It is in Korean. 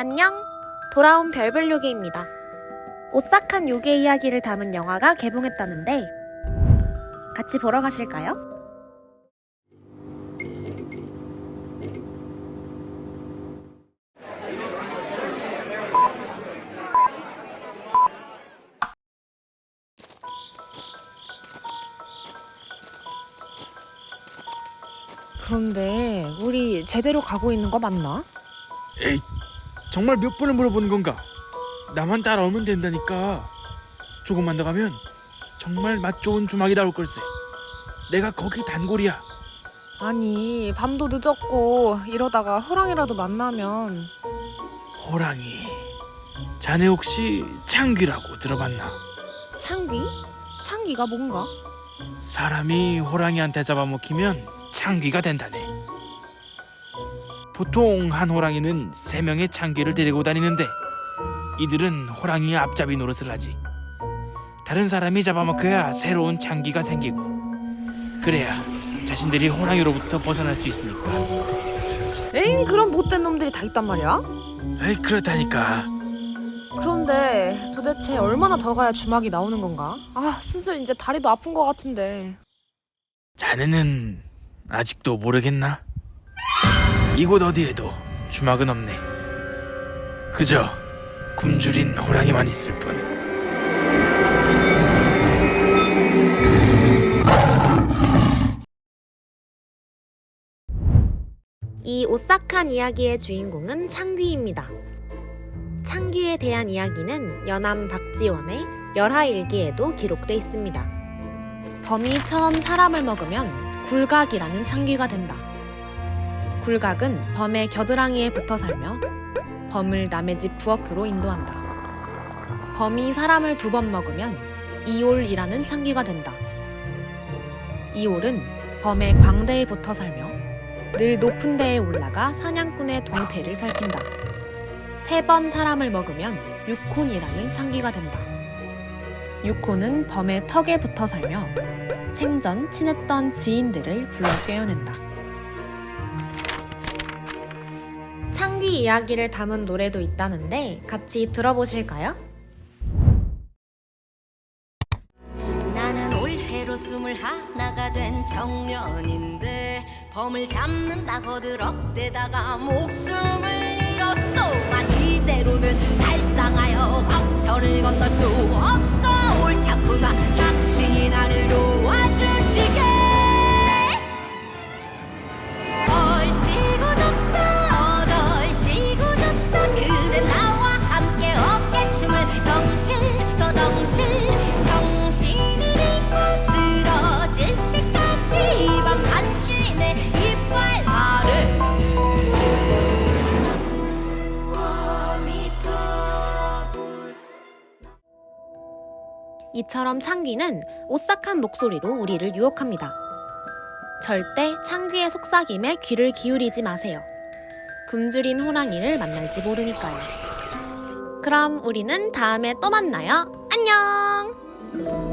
안녕. 돌아온 별별 요괴입니다. 오싹한 요괴 이야기를 담은 영화가 개봉했다는데 같이 보러 가실까요? 그런데 우리 제대로 가고 있는 거 맞나? 에이, 정말 몇 번을 물어보는 건가? 나만 따라오면 된다니까. 조금만 더 가면 정말 맛 좋은 주막이 나올 걸세. 내가 거기 단골이야. 아니 밤도 늦었고 이러다가 호랑이라도 만나면 호랑이. 자네 혹시 창귀라고 들어봤나? 창귀? 창귀가 뭔가? 사람이 호랑이한테 잡아먹히면 창귀가 된다네. 보통 한 호랑이는 세 명의 창귀를 데리고 다니는데 이들은 호랑이의 앞잡이 노릇을 하지. 다른 사람이 잡아먹혀야 새로운 창귀가 생기고 그래야 자신들이 호랑이로부터 벗어날 수 있으니까. 에잉 그런 못된 놈들이 다 있단 말이야? 에이 그렇다니까. 그런데 도대체 얼마나 더 가야 주막이 나오는 건가? 아 슬슬 이제 다리도 아픈 것 같은데 자네는 아직도 모르겠나? 이곳 어디에도 주막은 없네. 그저 굶주린 호랑이만 있을 뿐. 이 오싹한 이야기의 주인공은 창귀입니다. 창귀에 대한 이야기는 연암 박지원의 열하일기에도 기록돼 있습니다. 범이 처음 사람을 먹으면 굴각이라는 창귀가 된다. 굴각은 범의 겨드랑이에 붙어 살며 범을 남의 집 부엌으로 인도한다. 범이 사람을 두 번 먹으면 이올이라는 창귀가 된다. 이올은 범의 광대에 붙어 살며 늘 높은 데에 올라가 사냥꾼의 동태를 살핀다. 세 번 사람을 먹으면 육혼이라는 창기가 된다. 육혼은 범의 턱에 붙어 살며 생전 친했던 지인들을 불러 깨어낸다. 이야기를 담은 노래도 있다는데 같이 들어보실까요? 나는 올해로 스물 하나가 된 청년인데 범을 잡는다고 들럭대다가 목숨을 이처럼 창귀는 오싹한 목소리로 우리를 유혹합니다. 절대 창귀의 속삭임에 귀를 기울이지 마세요. 굶주린 호랑이를 만날지 모르니까요. 그럼 우리는 다음에 또 만나요. 안녕!